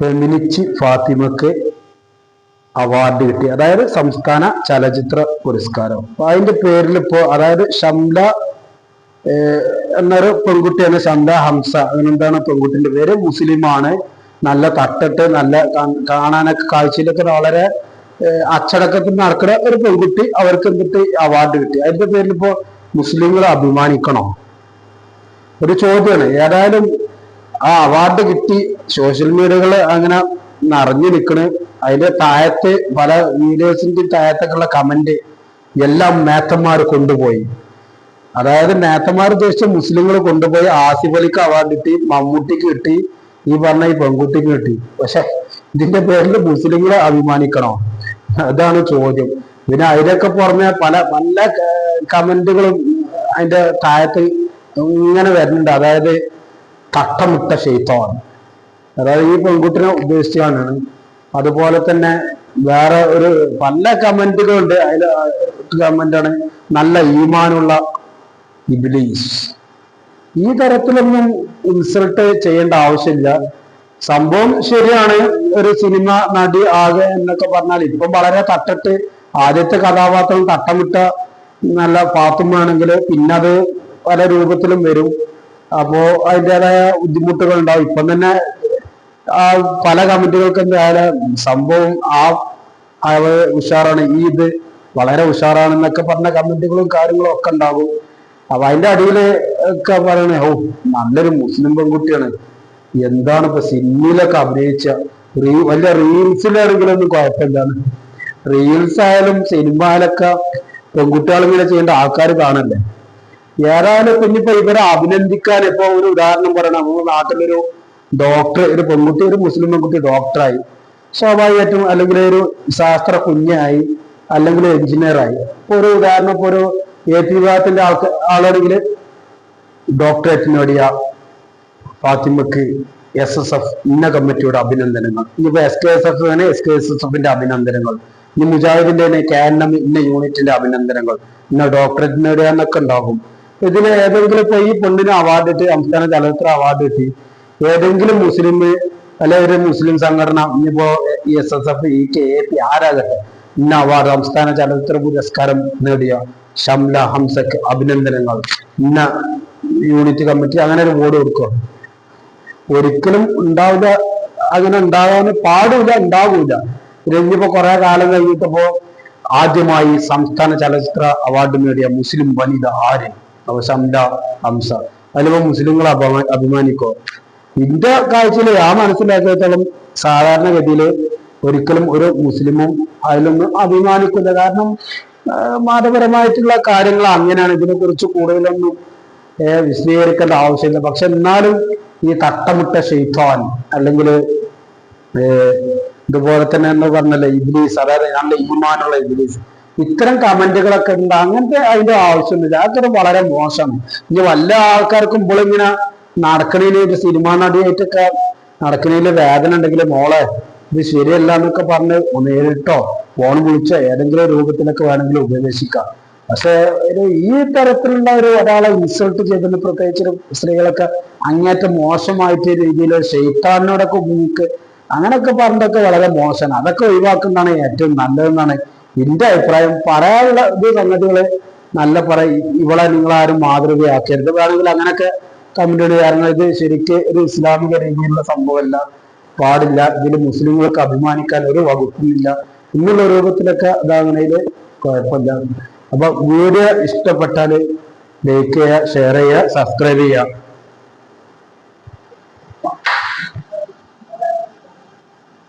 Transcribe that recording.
ഫെമിനിച്ച് ഫാത്തിമക്ക് award കിട്ടി. അതായത് സംസ്ഥാന ചലച്ചിത്ര പുരസ്കാരം. അതിന്റെ പേരിൽ ഇപ്പോ അതായത് ഷംല എന്നൊരു പെൺകുട്ടിയാണ് ഷംല ഹംസ. അങ്ങനെന്താണ് പെൺകുട്ടിന്റെ പേര്? മുസ്ലിമാണ്. നല്ല തട്ടിട്ട് നല്ല കാണാനൊക്കെ കാഴ്ചയിലൊക്കെ വളരെ അച്ചടക്കത്തിൽ നടക്കുന്ന ഒരു പെൺകുട്ടി അവർക്ക് എന്നിട്ട് അവാർഡ് കിട്ടി. അതിന്റെ പേരിൽ ഇപ്പോ മുസ്ലിങ്ങളെ അഭിമാനിക്കണോ? ഒരു ചോദ്യമാണ് ഏതായാലും ആ അവാർഡ് കിട്ടി. സോഷ്യൽ മീഡിയകൾ അങ്ങനെ നിറഞ്ഞു നിൽക്കണ് അതിന്റെ താഴത്ത് പല വീഡിയോസിന്റെ താഴത്തൊക്കെയുള്ള കമന്റ് എല്ലാം മേത്തന്മാർ കൊണ്ടുപോയി. അതായത് നേത്തന്മാർ ഉദ്ദേശിച്ച മുസ്ലിങ്ങൾ കൊണ്ടുപോയി. ആസിഫ് അലിക്ക് അവാർഡ് കിട്ടി മമ്മൂട്ടിക്ക് കിട്ടി ഈ പറഞ്ഞ ഈ പെൺകുട്ടിക്ക് കിട്ടി. പക്ഷെ ഇതിന്റെ പേരിൽ മുസ്ലിങ്ങളെ അഭിമാനിക്കണോ? അതാണ് ചോദ്യം. പിന്നെ അതിലൊക്കെ പുറമെ പല പല കമന്റുകളും അതിന്റെ താഴത്ത് ഇങ്ങനെ വരുന്നുണ്ട്. അതായത് തട്ടമിട്ട ഷെയ്ത്തോൺ അതായത് ഈ പെൺകുട്ടിനെ ഉദ്ദേശിച്ചാണ് അതുപോലെ തന്നെ വേറെ ഒരു പല കമന്റുകളുണ്ട്. അതിൽ കമന്റാണ് നല്ല ഈമാനുള്ള ഇബിലീസ്. ഈ തരത്തിലൊന്നും ഇൻസൾട്ട് ചെയ്യേണ്ട ആവശ്യമില്ല. സംഭവം ശരിയാണ്. ഒരു സിനിമ നടി ആകെ എന്നൊക്കെ പറഞ്ഞാൽ ഇപ്പം വളരെ തട്ടിട്ട് ആദ്യത്തെ കഥാപാത്രം തട്ടമിട്ട നല്ല പാത്തുമാണെങ്കിൽ പിന്നത് പല രൂപത്തിലും വരും. അപ്പോ അതിന്റെതായ ബുദ്ധിമുട്ടുകൾ ഉണ്ടാവും ഇപ്പം തന്നെ ആ പല കമ്മിറ്റികൾക്കും സംഭവം ആ അവ ഉഷാറാണ്. ഈ ഇത് വളരെ ഉഷാറാണെന്നൊക്കെ പറഞ്ഞ കമന്റുകളും കാര്യങ്ങളും ഒക്കെ ഉണ്ടാകും. അപ്പൊ അതിന്റെ അടിയിൽ ഒക്കെ പറയണേ ഓ നല്ലൊരു മുസ്ലിം പെൺകുട്ടിയാണ്. എന്താണ് ഇപ്പൊ സിനിമയിലൊക്കെ അഭിനയിച്ച? റീ വലിയ റീൽസിലാണെങ്കിലൊന്നും കുഴപ്പമില്ലാണ് റീൽസ് ആയാലും സിനിമയിലൊക്കെ പെൺകുട്ടികളിങ്ങനെ ചെയ്യേണ്ട ആൾക്കാർ കാണല്ലേ? ഏതായാലും പിന്നിപ്പോ ഇവരെ അഭിനന്ദിക്കാൻ ഇപ്പൊ ഒരു ഉദാഹരണം പറയണം. നമ്മുടെ നാട്ടിലൊരു ഡോക്ടർ ഒരു പെൺകുട്ടി ഒരു മുസ്ലിം പെൺകുട്ടി ഡോക്ടറായി സ്വാഭാവികമായിട്ടും അല്ലെങ്കിൽ ഒരു ശാസ്ത്ര കുഞ്ഞായി അല്ലെങ്കിൽ എഞ്ചിനീയറായി ഇപ്പൊ ഒരു ഉദാഹരണം ഇപ്പൊ ഒരു എ പി വിഭാഗത്തിന്റെ ആൾക്ക് ആളാണെങ്കിൽ ഡോക്ടറേറ്റ് നേടിയ ഫാത്തിമക്ക് എസ് എസ് എഫ് ഇന്ന കമ്മിറ്റിയുടെ അഭിനന്ദനങ്ങൾ. ഇനിയിപ്പോ എസ് കെ എസ് എഫ് തന്നെ എസ് കെ എസ് എസ് എഫിന്റെ അഭിനന്ദനങ്ങൾ. ഇനി മുജാഹിദിന്റെ കെ എൻ എം ഇന്ന യൂണിറ്റിന്റെ അഭിനന്ദനങ്ങൾ. ഇന്ന ഡോക്ടറേറ്റ് നേടുക എന്നൊക്കെ ഉണ്ടാകും. ഇതിന് ഏതെങ്കിലും ഇപ്പൊ ഈ പൊണ്ണിന് അവാർഡ് കിട്ടി സംസ്ഥാന ചലച്ചിത്ര അവാർഡ് കിട്ടി. ഏതെങ്കിലും മുസ്ലിം അല്ലെ ഒരു മുസ്ലിം സംഘടന ഇനിയിപ്പോ S S F E K A P ആരാകട്ടെ ഇന്ന അവാർഡ് സംസ്ഥാന ചലച്ചിത്ര പുരസ്കാരം നേടിയ ഷംല ഹംസക്ക് അഭിനന്ദനങ്ങൾ. ഇന്ന യൂണിറ്റ് കമ്മിറ്റി അങ്ങനെ ഒരു ബോർഡ് കൊടുക്കുക ഒരിക്കലും ഉണ്ടാവില്ല അങ്ങനെ ഉണ്ടാകാൻ പാടില്ല ഉണ്ടാവില്ല ഇനിയിപ്പോ കുറെ കാലം കഴിഞ്ഞിട്ടപ്പോ ആദ്യമായി സംസ്ഥാന ചലച്ചിത്ര അവാർഡ് നേടിയ മുസ്ലിം വനിത ആര്? അവ ഷംല ഹംസ. അതിലിപ്പോ മുസ്ലിങ്ങൾ അഭിമാ- അഭിമാനിക്കോ? എന്റെ കാഴ്ചയിൽ ആ മനസ്സിലാക്കിയത്തോളം സാധാരണഗതിയിൽ ഒരിക്കലും ഒരു മുസ്ലിമും അതിലൊന്നും അഭിമാനിക്കില്ല. കാരണം മതപരമായിട്ടുള്ള കാര്യങ്ങൾ അങ്ങനെയാണ്. ഇതിനെ കുറിച്ച് കൂടുതലൊന്നും വിശദീകരിക്കേണ്ട ആവശ്യമില്ല. പക്ഷെ എന്നാലും ഈ തട്ടമുട്ട ഷെയ്ഫാൻ അല്ലെങ്കിൽ ഇതുപോലെ തന്നെ എന്ന് പറഞ്ഞല്ലേ ഇബ്ലീസ് അതായത് നല്ല ഈമാനുള്ള ഇബ്ലീസ് ഇത്തരം കമന്റുകളൊക്കെ ഉണ്ട്. അങ്ങനത്തെ അതിന്റെ ആവശ്യമില്ല. അതൊക്കെ വളരെ മോശമാണ്. ഇനി വല്ല ആൾക്കാർക്കും ഇപ്പോൾ ഇങ്ങനെ നടക്കണേൽ സിനിമാ നടിയായിട്ടൊക്കെ നടക്കണേൽ വേദന ഉണ്ടെങ്കിൽ മോളെ ഇത് ശരിയല്ല എന്നൊക്കെ പറഞ്ഞ് നേരിട്ടോ ഫോൺ വിളിച്ചോ ഏതെങ്കിലും രൂപത്തിലൊക്കെ വേണമെങ്കിൽ ഉപദേശിക്കാം. പക്ഷെ ഒരു ഈ തരത്തിലുള്ള ഒരു ഒരാളെ ഇൻസൾട്ട് ചെയ്തിട്ട് പ്രത്യേകിച്ച് സ്ത്രീകളൊക്കെ അങ്ങേറ്റം മോശമായിട്ട് രീതിയിൽ ഷെയ്ത്താനോടൊക്കെ ഉപയോഗിക്കുക അങ്ങനെയൊക്കെ പറഞ്ഞതൊക്കെ വളരെ മോശമാണ്. അതൊക്കെ ഒഴിവാക്കുന്നതാണ് ഏറ്റവും നല്ലതെന്നാണ് എന്റെ അഭിപ്രായം പറയാനുള്ള ഇത് സംഗതികൾ നല്ല പറ ഇവളെ നിങ്ങൾ ആരും മാതൃകയാക്കരുത് വേണമെങ്കിൽ അങ്ങനെയൊക്കെ കമന്റുകൾ കാരണം ഇത് ശരിക്ക് ഒരു ഇസ്ലാമിക രീതിയിലുള്ള സംഭവമല്ല. പാടില്ല. ഇതിൽ മുസ്ലിങ്ങൾക്ക് അഭിമാനിക്കാൻ ഒരു വകുപ്പുമില്ല. എന്നുള്ള രൂപത്തിലൊക്കെ ഇതാകണേൽ കുഴപ്പമില്ല. അപ്പൊ വീഡിയോ ഇഷ്ടപ്പെട്ടാൽ ലൈക്ക് ചെയ്യുക ഷെയർ ചെയ്യുക സബ്സ്ക്രൈബ് ചെയ്യുക.